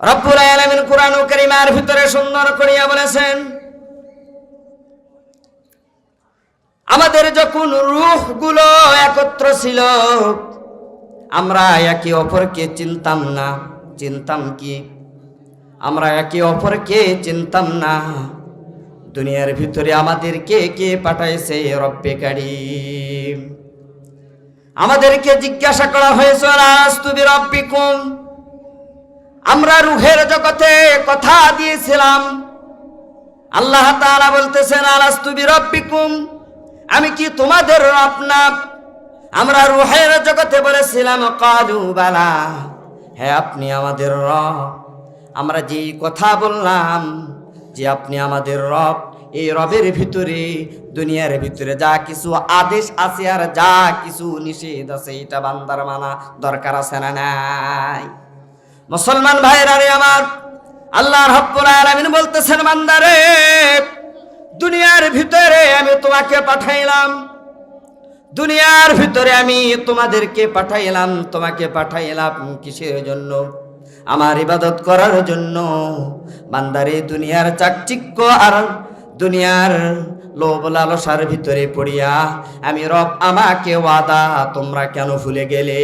রব্বুল আলামিন কোরআন কারিমার ভিতরে সুন্দর করিয়া বলেছেন, আমাদের যখন রূহগুলো একত্র ছিল, আমরা একে অপরকে চিনতাম না। চিনতাম কি? আমরা একে অপরকে চিনতাম না। দুনিয়ার ভিতরে আমাদের কে কে পাঠাইছে রব্বে কারিম? আমাদেরকে জিজ্ঞাসা করা হয়েছে আস্তুবি রব্বিকুম আমরা রুহের জগতে কথা দিয়েছিলাম। আল্লাহ তাআলা বলতেছেন আলাস্তুবি রব্বিকুম আমি কি তোমাদের রব না? আমরা রুহের জগতে বলেছিলাম, কালু বালা হ্যাঁ আপনি আমাদের রব। আমরা যেই কথা বললাম যে, আপনি আমাদের রব, এই রবের ভিতরে, দুনিয়ার ভিতরে যা কিছু আদেশ আছে আর যা কিছু নিষেধ আছে, এটা বান্দার মানা দরকার আছে না নাই? মুসলমান ভাইরা রে আমার, আল্লাহ রব্বুল আলামিন বলতেছেন, বান্দারে, দুনিয়ার ভিতরে আমি তোমাকে পাঠাইলাম। দুনিয়ার ভিতরে আমি তোমাদেরকে পাঠাইলাম, তোমাকে পাঠাইলাম কিসের জন্য? আমার ইবাদত করার জন্য। বান্দারে, দুনিয়ার চাকচিক্য আর দুনিয়ার লোভ লালসার ভিতরে পড়িয়া আমি রব আমাকে ওয়াদা তোমরা কেন ভুলে গেলে?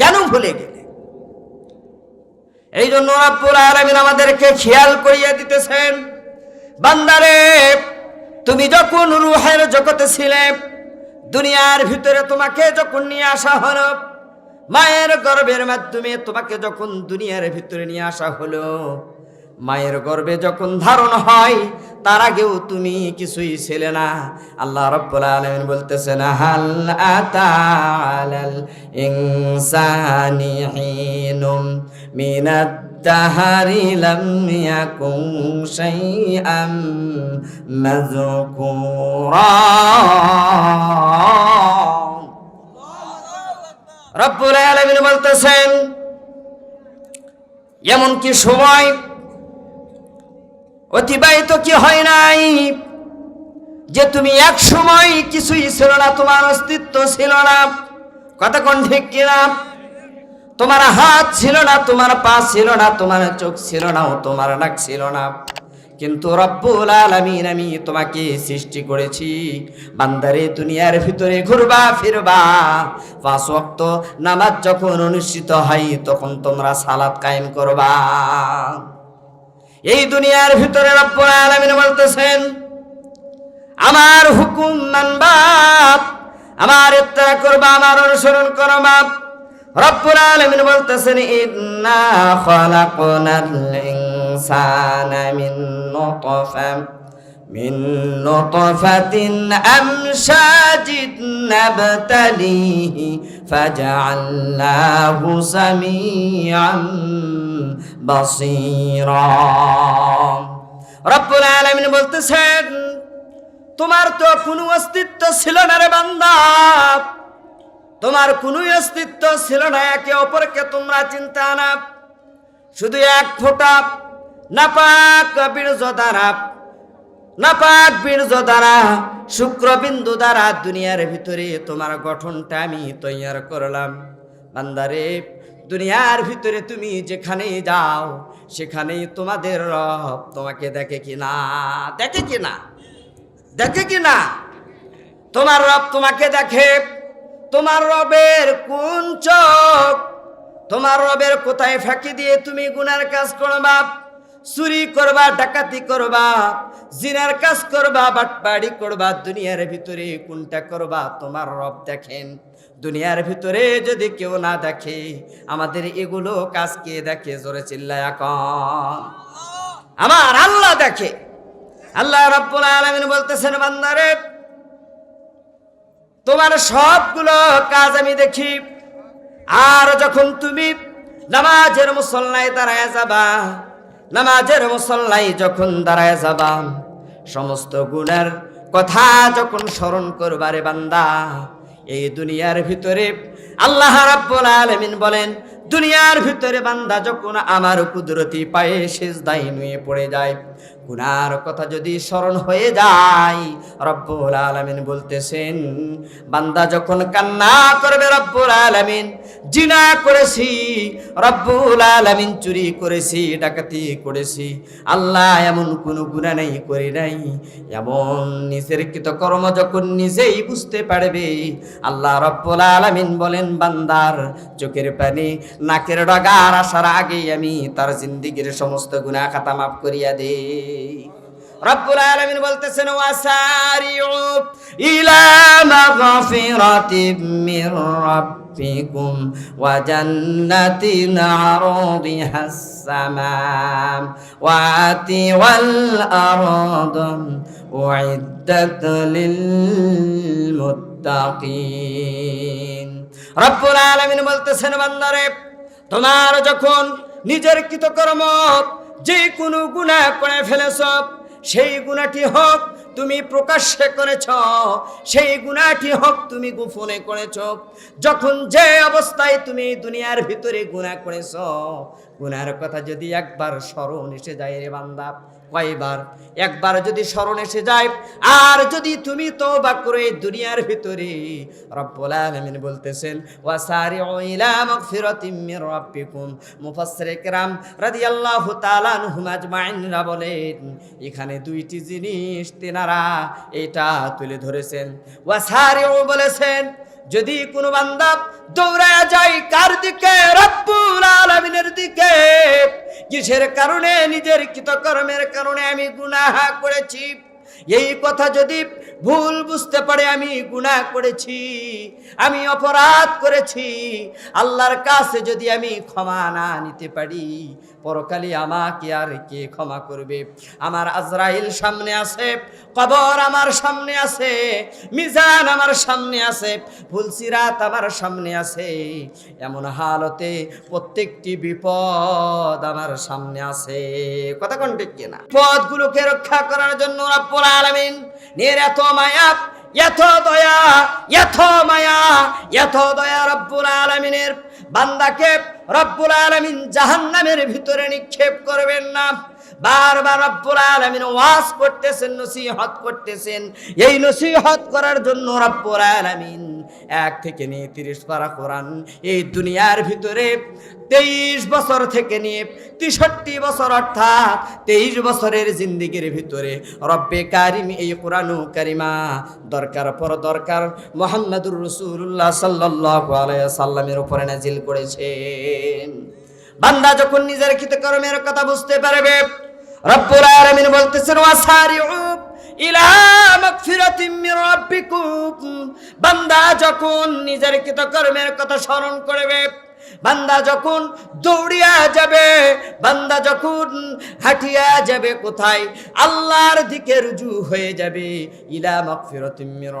কেন ভুলে গেলে? এই জন্য রব্বুল আলামিন আমাদেরকে খেয়াল করিয়া দিতেছেন, বান্দারে, তুমি যখন রুহের জগতে ছিলে, দুনিয়ার ভিতরে তোমাকে যখন নিয়ে আসা হলো, মায়ের গর্ভের মাধ্যমে তোমাকে যখন দুনিয়ার ভিতরে নিয়ে আসা হলো, মায়ের গর্ভে যখন ধারণ হয়, তার আগেও তুমি কিছুই ছিলে না। আল্লাহ রাব্বুল আলামিন বলতেছেন, হাল আতালাল ইনসানি হিনুম মিনাদ দাহারি লাম ইয়াকুন শাইআম মাযকুরা রব্বুল আলামিন সময় অতিবাহিত কি হয় নাই? যে তুমি এক সময় কিছুই ছিল না, তোমার অস্তিত্ব ছিল না, কথা কোন ঠিক কিনা? তোমার হাত ছিল না, তোমার পা ছিল না, তোমার চোখ ছিল না ও তোমার নাক ছিল না। কিন্তু রব্বুল আলামিন আমি তোমাকে সৃষ্টি করেছি। বান্দারে, দুনিয়ার ভিতরে ঘুরবা, ফিরবা। পাঁচ ওয়াক্ত নামাজ যখন অনুষ্ঠিত হয়, তখন তোমরা সালাত কায়েম করবা। এই দুনিয়ার ভিতরে রব্বুল আলামিন বলতেছেন, আমার হুকুম মানবা, আমার ইত্তরা করবা, আমার অনুসরণ করবা। রব্বুল আলামিন বলতেছেন, ইন্না খালাকনাল ইনসানা মিন নুতফা মিন নুতফাতিন আমশাজিন নাবতালিহি ফাজআলনাহু সামিআন বাসীরা। রব্বুল আলামিন বলতেছেন, তোমার তো কোনো অস্তিত্ব ছিল না রে বান্দা। তোমার কোনো অস্তিত্ব ছিল না, একে অপরকে তোমরা চিন্তা না। শুধু এক ফোঁটা। নাপাক বীর্য দ্বারা, নাপাক বীর্য দ্বারা, শুক্রবিন্দু দ্বারা দুনিয়ার ভিতরে তোমার গঠনটা আমি তৈয়ার করলাম। বান্দারে, দুনিয়ার ভিতরে তুমি যেখানে যাও, সেখানেই তোমাদের রব তোমাকে দেখে কিনা দেখে কিনা দেখে কিনা। তোমার রব তোমাকে দেখে। তোমার রবের কোন চোখ? তোমার রবের কোথায় ফাঁকি দিয়ে তুমি গুনার কাজ করবা? চুরি করবা, ডাকাতি করবা, জিনার কাজ করবা, বাটপাড়ি করবা, দুনিয়ার ভিতরে কোনটা করবা? তোমার রব দেখেন। দুনিয়ার ভিতরে যদি কেউ না দেখে, আমাদের এগুলো কাজ কে দেখে? জোরে চিল্লায় এখন আমার আল্লাহ দেখে। আল্লাহ রব্বুল আলামিন বলতেছেন, বান্দারে তোমার সবগুলো কাজ আমি দেখি। আর যখন তুমি নামাজের মুসল্লায় দাঁড়ায় যাবা, নামাজের মুসল্লাই যখন দাঁড়ায় যাবা, সমস্ত গুণের কথা যখন স্মরণ করবারে বান্দা, এই দুনিয়ার ভিতরে আল্লাহ রাব্বুল আলামিন বলেন, দুনিয়ার ভিতরে বান্দা যখন আমার কুদরতি পায়ে শেষ দায় নুয়ে পড়ে যায় গুনার কথা যদি স্মরণ হয়ে যায়, রব্বুল আলামিন বলতেছেন, বান্দা যখন কান্না করবে, রব্বুল আলামিন জিনা করেছি, রব্বুল আলামিন চুরি করেছি, ডাকাতি করেছি, আল্লাহ এমন কোনো গুনাহ নেই, করি নাই। এমন নিজের কৃত কর্ম যখন নিজেই বুঝতে পারবে, আল্লাহ রব্বুল আলামিন বলেন, বান্দার চোখের পানি, নাকের ডগার আসার আগেই আমি তার জিন্দিগির সমস্ত গুনাহ খাতা মাফ করিয়া দেই। রব্বুল আলামিন বলতেছেন, ওয়াসারিউ ইলা মাগফিরাতিম মির রাব্বিকুম ওয়া জান্নাতিন আরদিহাস সামাম ওয়াতি ওয়াল আরদ উইদ্দাত লিল মুত্তাকিন। রব্বুল আলামিন বলতেছেন, বান্দারে, তোমার যখন নিজের কৃতকর্ম যে কোনো গুণা করে ফেলেছ, সেই গুণাটি হোক তুমি প্রকাশ্যে করেছ, সেই গুণাটি হোক তুমি গোপনে করেছ। যখন যে অবস্থায় তুমি দুনিয়ার ভিতরে গুণা করেছ গুনার কথা যদি একবার স্মরণ এসে যায় রে বান্দা কয়বার? একবার যদি স্মরণ এসে যায়, আর যদি তুমি তওবা করে দুনিয়ার ভিতরে, রব্বুল আলামিন বলতেছেন, ওয়াসারিউ ইলা মাগফিরাতিম মির রাব্বিকুম। মুফাসসিরে কেরাম রাদিয়াল্লাহু তাআলা আনহুম আজমাইনরা বলেন, এখানে দুইটি জিনিস তেনারা এটা তুলে ধরেছেন। ওয়াসারিউ বলেছেন যদি কোনো বান্দা দৌড়ায় যায় কার দিকে? রব্বুল আলমিনের দিকে। কিসের কারণে? নিজের কৃতকর্মের কারণে আমি গুনাহা করেছি। এই কথা যদি ভুল বুঝতে পারে, আমি গুনাহ করেছি, আমি অপরাধ করেছি। আল্লাহর কাছে যদি আমি ক্ষমা না নিতে পারি, পরকালে আমাকে আর কে ক্ষমা করবে? আমার আজরাইল সামনে আছে, কবর আমার সামনে আছে, মিজান আমার সামনে আছে ফুলসিরাত আমার সামনে আছে। এমন হালতে প্রত্যেকটি বিপদ আমার সামনে আছে। কথা কোন ঠিক কিনা? পদগুলোকে রক্ষা করার জন্য রব্বুল আলামিন নির এত মায়া, এত দয়া, এত মায়া, এত দয়া রব্বুল আলমিনের। বান্দাকে রব্বুল আলমিন জাহান্নামের ভিতরে নিক্ষেপ করবেন না। বারবার রব্বুল আলামিন ওয়াজ করতেছেন, নসিহত করতেছেন। এই নসিহত করার জন্য রব্বুল আলামিন এক থেকে নিয়ে তিরিশ পারা কোরআন এই দুনিয়ার ভিতরে তেইশ বছর থেকে নিয়ে তেষট্টি বছর অর্থাৎ তেইশ বছরের জিন্দিগির ভিতরে রব্বে কারিম এই কোরআন কারিমা দরকার পর দরকার মোহাম্মদুর রসুল্লাহ সাল্লাহ সাল্লামের উপরে নাজিল করেছেন। বান্দা যখন নিজের কৃতকর্মের কথা বুঝতে পারবে রব্বুল আলামিন বলতেছেন ওয়াসারিউ ইলা বান্দা যখন নিজের কৃতকর্মের কথা স্মরণ করবে বান্দা যখন দৌড়িয়া যাবে, বান্দা যখন হাঁটিয়া যাবে কোথায়? আল্লাহর দিকে রুজু হয়ে যাবে। ইলা মাগফিরাতিম মির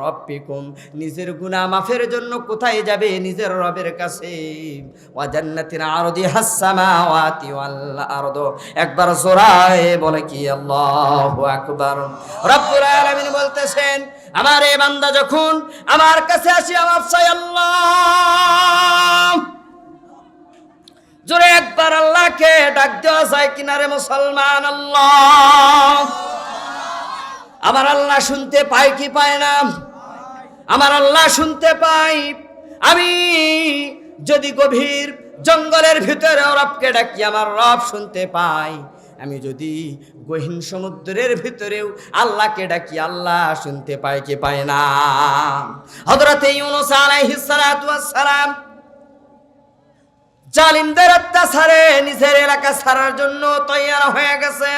নিজের গুনাহ মাফের জন্য কোথায় যাবে? নিজের রবের কাছে। ওয়াল আরদ। একবার বলে কি আকবার। রব্বুল আলামিন বলতেছেন, আমার এই বান্দা যখন আমার কাছে আসি আমার আল্লাহ আল্লাহকে ডাক দেওয়া যায় কিনারে মুসলমান আল্লাহ আমার আল্লাহ শুনতে পায় কি পায় না? আমার আল্লাহ শুনতে পাই আমি যদি গভীর জঙ্গলের ভিতরে রবকে ডাকি, আমার রব শুনতে পাই আমি যদি গহীন সমুদ্রের ভিতরেও আল্লাহকে ডাকি, আল্লাহ শুনতে পায় কি পায় না? হযরতে ইউনুস আলাইহিস সালাতু ওয়াস সালাম জালিমদের অত্যাচারে নিজের এলাকা ছাড়ার জন্য তৈয়ার হয়ে গেছে।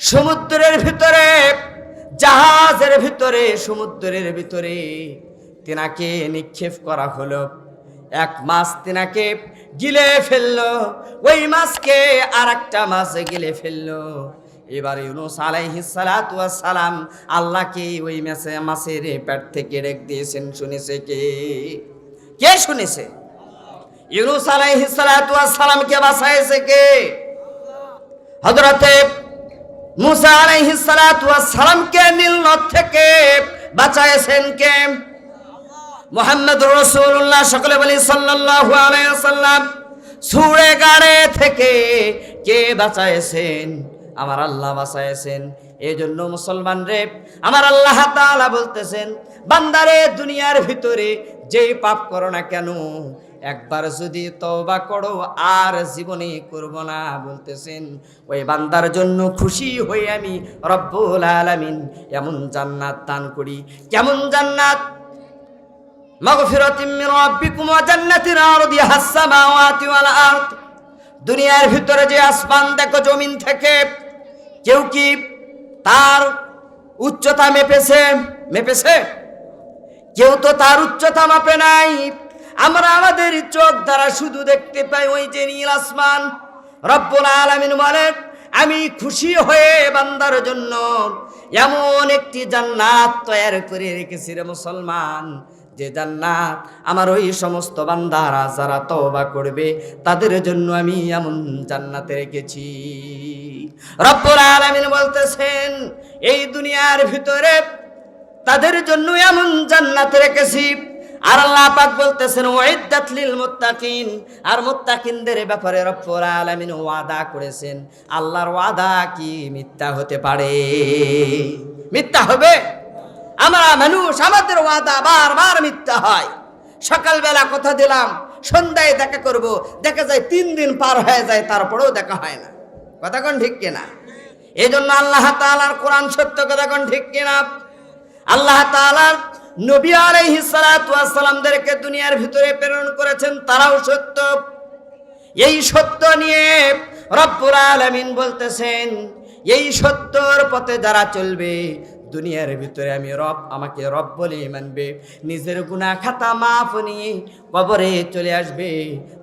সমুদ্রের ভিতরে, জাহাজের ভিতরে, সমুদ্রের ভিতরে তেনাকে নিক্ষেপ করা হলো। এক মাছ তেনাকে গিলে ফেলল, ওই মাছকে আর একটা মাছ গিলে ফেলল। এবার ইউনুস আলাইহিস সালাতু সালাম আল্লাহকে ওই মাছে, মাছের পেট থেকে রেখ দিয়েছেন, শুনেছে কে? কে শুনেছে? ইউনুস আলাইহিস সালাতু ওয়াস সালামকে বাঁচাইছে কে? হযরতে মুসা আলাইহিস সালাতু ওয়াস সালামকে নীল নদ থেকে বাঁচাইছেন কে? মুহাম্মদ রাসূলুল্লাহ, সকলে বলি সাল্লাল্লাহু আলাইহি ওয়াসাল্লাম। সুড়ে গাড়ে থেকে কে বাঁচাইছেন? আমার আল্লাহ বাঁচাইছেন। এই জন্য মুসলমান রে, আমার আল্লাহ তাআলা বলতেছেন, বান্দারে দুনিয়ার ভিতরে যেই পাপ করো না কেন একবার যদি তওবা করো, আর জীবনে করব না বলতেছেন। ওই বান্দার জন্য খুশি হয়ে আমি রব্বুল আলামিন এমন জান্নাত দান করি। কেমন জান্নাত? দুনিয়ার ভিতরে যে আসমান দেখো, জমিন থেকে কেউ কি তার উচ্চতা মেপেছে? মেপেছে? কেউ তো তার উচ্চতা মাপে নাই। আমরা আমাদের চোখ দ্বারা শুধু দেখতে পাই ওই যে নীল আসমান। রব্বুল আলামিন বলেন, আমি খুশি হয়ে বান্দার জন্য এমন একটি জান্নাত তৈরি করে রেখেছি রে মুসলমান। যে জান্নাত আমার ওই সমস্ত বান্দারা যারা তওবা করবে, তাদের জন্য আমি এমন জান্নাতে রেখেছি। রব্বুল আলামিন বলতেছেন, এই দুনিয়ার ভিতরে তাদের জন্য এমন জান্নাত রেখেছি। আর আল্লাহ পাক বলতেছেন ওয়াইদাত লিল মুত্তাকিন। আর মুত্তাকিনদের ব্যাপারে রব্বুল আলামিন ওয়াদা করেছেন। আল্লাহর ওয়াদা কি? মিথ্যা হতে পারে। মিথ্যা হবে। আমরা মানুষ, আমাদের ওয়াদা বারবার মিথ্যা হয়। সকালবেলা কথা দিলাম, সন্ধ্যায় দেখা করব, দেখা যায় তিন দিন পার হয়ে যায়, তারপরেও দেখা হয় না। কথা কোন ঠিক কিনা? এই জন্য আল্লাহ তাআলার কোরআন সত্য কথা কোন ঠিক কিনা? আল্লাহ তাআলার নবী আলাইহি সালাতু ওয়াস সালামদেরকে দুনিয়ার ভিতরে প্রেরণ করেছেন, তারাও সত্য। এই সত্য নিয়ে রব্বুল আলামিন বলতেছেন, এই সত্যর পথে যারা চলবে দুনিয়ার ভিতরে আমি রব আমাকে রব বলে মানবে। নিজের গুণা খাতা মাফ নিয়ে কবরে চলে আসবে।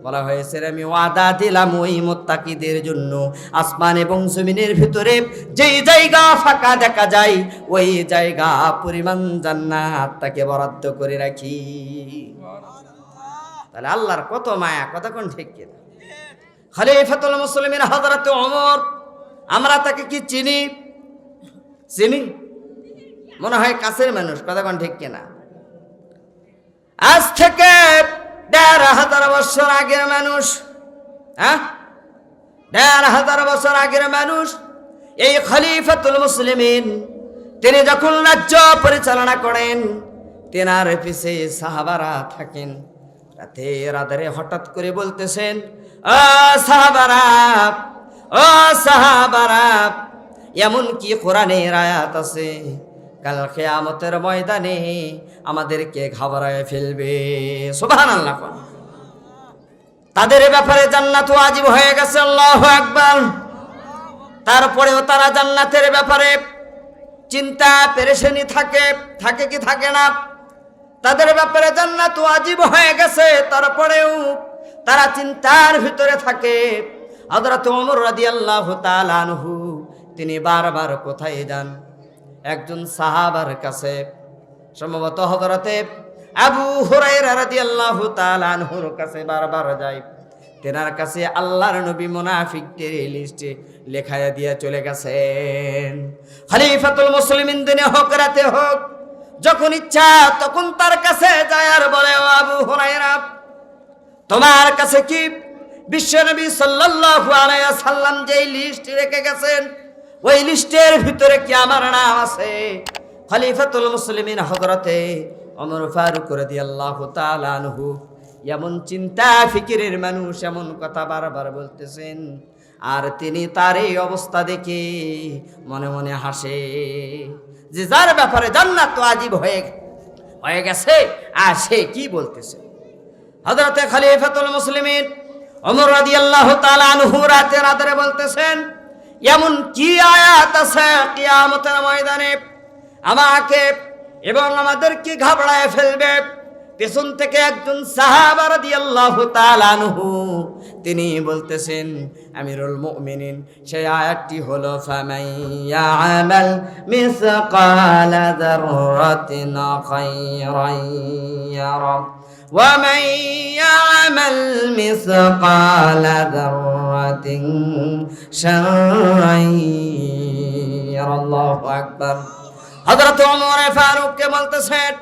বলা হয়েছে আমি ওয়াদা দিলাম ওই মোত্তাকিদের জন্য। আসমান এবং জমিনের ভিতরে যেই জায়গা ফাঁকা দেখা যায় ওই জায়গা পরিমাণ জান্নাত তাকে বরাদ্দ করে রাখি। তাহলে আল্লাহর কত মায়া কতক্ষণ ঠিক কিনা? খলিফাতুল মুসলিমিন হযরত অমর আমরা তাকে কি চিনি? চিনি? মনে হয় কাছের মানুষ কতক্ষণ ঠিক কিনা? আজ থেকে দেড় হাজার বছর আগের মানুষ হ্যাঁ? দেড় হাজার বছর আগের মানুষ, এই খলিফাতুল মুসলিমিন, তিনি যখন রাজ্য পরিচালনা করেন, তেনার পিছে সাহাবারা থাকেন। রাতে রাধারে হঠাৎ করে বলতেছেন, ও সাহাবারা ও সাহাবারা, এমন কি কোরআনের আয়াত আছে? কাল কেয়ামতের ময়দানে আমাদেরকে ঘাবড়ায় ফেলবে। সুবহানাল্লাহ তাদের ব্যাপারে জান্নাত আজীব হয়ে গেছে, আল্লাহু আকবার। তারপরেও তারা জান্নাতের ব্যাপারে চিন্তা, পেরেশানি থাকে থাকে কি থাকে না, তাদের ব্যাপারে জান্নাত আজীব হয়ে গেছে। তারপরেও তারা চিন্তার ভিতরে থাকে। হযরত ওমর রাদিয়াল্লাহু তাআলা আনহু, তিনি বারবার কোথায় যান? একজন সাহাবার কাছে, সম্ভবত হযরতে আবু হুরায়রা রাদিয়াল্লাহু তাআলা আনহুর কাছে বারবার যায়। তেনার কাছে আল্লাহর নবী মুনাফিকদের লিস্টে লেখায়া দিয়ে চলে গেছেন। খলিফাতুল মুসলিমিন দিনে হোক, রাতে হোক, যখন ইচ্ছা তখন তার কাছে যায় আর বলে, ও আবু হুরায়রা, তোমার কাছে কি বিশ্বনবী সাল্লাল্লাহু আলাইহি সাল্লাম যেই লিস্ট রেখে গেছেন ওই লিস্টের ভিতরে কি আমার নাম আছে? খলিফাতুল মুসলিমিন হযরতে ওমর ফারুক রাদিয়াল্লাহু তাআলা আনহু এমন চিন্তা ফিকিরের মানুষ, এমন কথা বারবার বলতেছেন। আর তিনি তার এই অবস্থা দেখে মনে মনে হাসে যে যার ব্যাপারে জান্নাত তো আজীব হয়ে হয়ে গেছে, আর সে কি বলতেছে? হযরতে খলিফাতুল মুসলিমিন ওমর রাদিয়াল্লাহু তাআলা আনহু রাতের আদরে বলতেছেন এমন কি আয়াত আছে কিয়ামতের ময়দানে? আমাকে এবং আমাদের কি ঘাবড়ায় ফেলবে। পেছন থেকে একজন সাহাবার দিয়াল্লাহু তালানহু তিনি বলতেছেন, আমিরুল মুমিনিন, সেই আয়াতটি হলো ফামাইয়া আমাল মিসকাল যাররাতিন খায়রান ওয়া মাইয়া আমাল মিসকাল যাররাতিন شرا يرى الله أكبر হযরত ওমর ফারুক কে বলতেছেন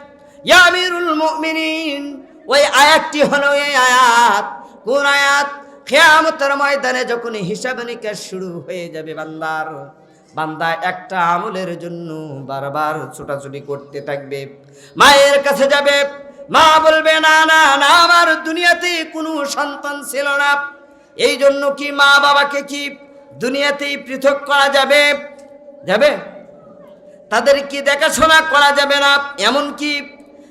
ইয়া আমিরুল মুমিনিন ওই আয়াতটি হলো এই আয়াত কোন আয়াত খেয়ামতের ময়দানে যখন হিসাব নিকাশ শুরু হয়ে যাবে বান্দার বান্দা একটা আমলের জন্য বারবার ছোটাছুটি করতে থাকবে মায়ের কাছে যাবে মা বলবে না না না আমার দুনিয়াতে কোনো সন্তান ছিল না এই জন্য কি মা বাবাকে কি দুনিয়াতেই পৃথক করা যাবে? যাবে? তাদের কি দেখাশোনা করা যাবে না? এমন কি?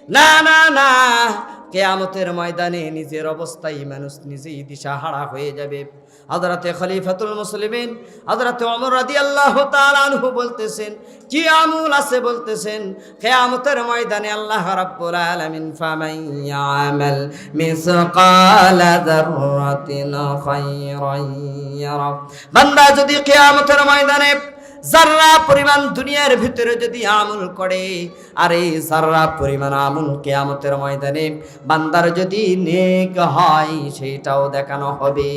না না না। কেয়ামতের ময়দানে নিজের অবস্থায় মানুষ নিজেই দিশাহারা হয়ে যাবে। হযরতে খলিফাতুল মুসলিমিন, হযরতে ওমর রাদিয়াল্লাহু তাআলা আনহু বলতেছেন, কি আমল আছে? বলতেছেন, কেয়ামতের ময়দানে আল্লাহ রাব্বুল আলামিন ফামান ইয়ামাল মিসকালা যাররাতিন খায়রান বান্দা যদি কেয়ামতের ময়দানে জাররা পরিমাণ দুনিয়ার ভিতরে যদি আমল করে, আর জাররা পরিমাণ আমল কেয়ামতের ময়দানে, বান্দার যদি নেক হয়, সেটাও দেখানো হবে।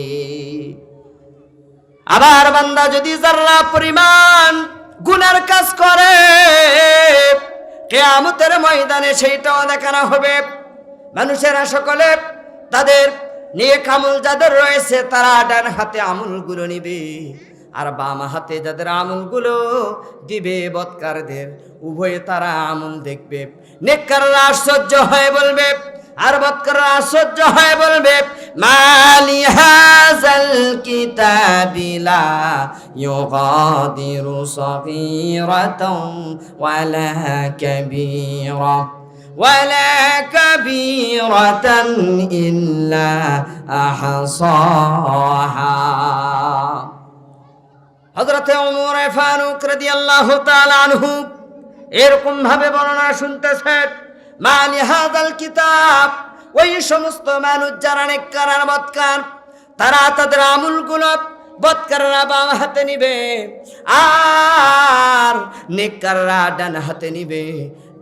আবার বান্দা যদি জাররা পরিমাণ গুনার কাজ করে, কেয়ামতের ময়দানে সেইটাও দেখানো হবে। মানুষেরা সকলে তাদের নেক আমল যাদের রয়েছে, তারা ডান হাতে আমল আমলগুলো নিবে। আর বাম হাতে যাদের আমলগুলো দিবে বৎকারদের উভয়ে তারা আমল দেখবে নেককাররা আশ্চর্য হয়ে বলবে আর বৎকাররা আশ্চর্য হয়ে বলবে মালি হাজাল কিতাবিলা ইউগাদিরু সগীরাতাও ওয়ালা কাবীরা ولا كبيرة إلا أحصاها হজরতে ওমর ফারুক রাদিয়াল্লাহু তাআলা আনহু এরকম ভাবে বর্ণনা শুনতেছেন, মানি হাদাল কিতাব? ওই সমস্ত মানুষ যারা নেককার বৎকার, তারা তাদের আমলগুলো বৎকাররা বাম হাতে নিবে আর নেককাররা ডান হাতে নিবে।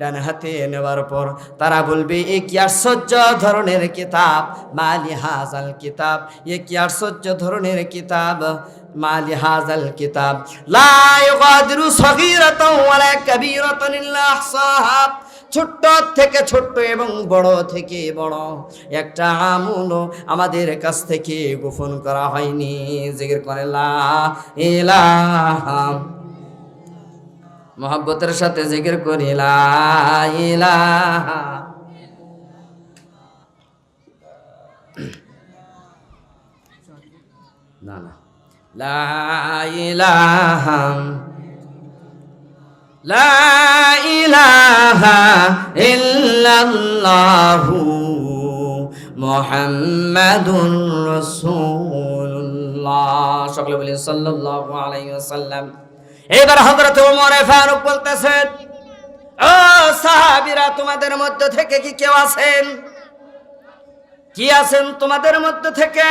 ডান হাতে নেওয়ার পর তারা বলবে, এ কি আশ্চর্য ধরনের কিতাব? মালি হাজাল কিতাব? এ কি আশ্চর্য ধরনের কিতাব? মালি হাজাল কিতাব। লা ইউগাদিরু সগীরাতাও ওয়ালা কাবীরাতান ইল্লা আহসাহা। ছোট্ট থেকে ছোট্ট এবং বড় থেকে বড়। একটা আমলও আমাদের কাছ থেকে গোপন করা হয়নি। জিকির করে লা ইলাহা। মোহাব্বতের সাথে জিকির করি লা ইলাহা। না না। লা ইলাহা লা ইল্লাল্লাহু মুহাম্মাদুর রাসূলুল্লাহ। সকলে বলি সাল্লাল্লাহু আলাইহি ওয়াসাল্লাম। এবার হযরত ওমর ফারুক বলতেছেন ও সাহাবীরা, তোমাদের মধ্যে থেকে কি কেউ আছেন? কি আছেন তোমাদের মধ্যে থেকে?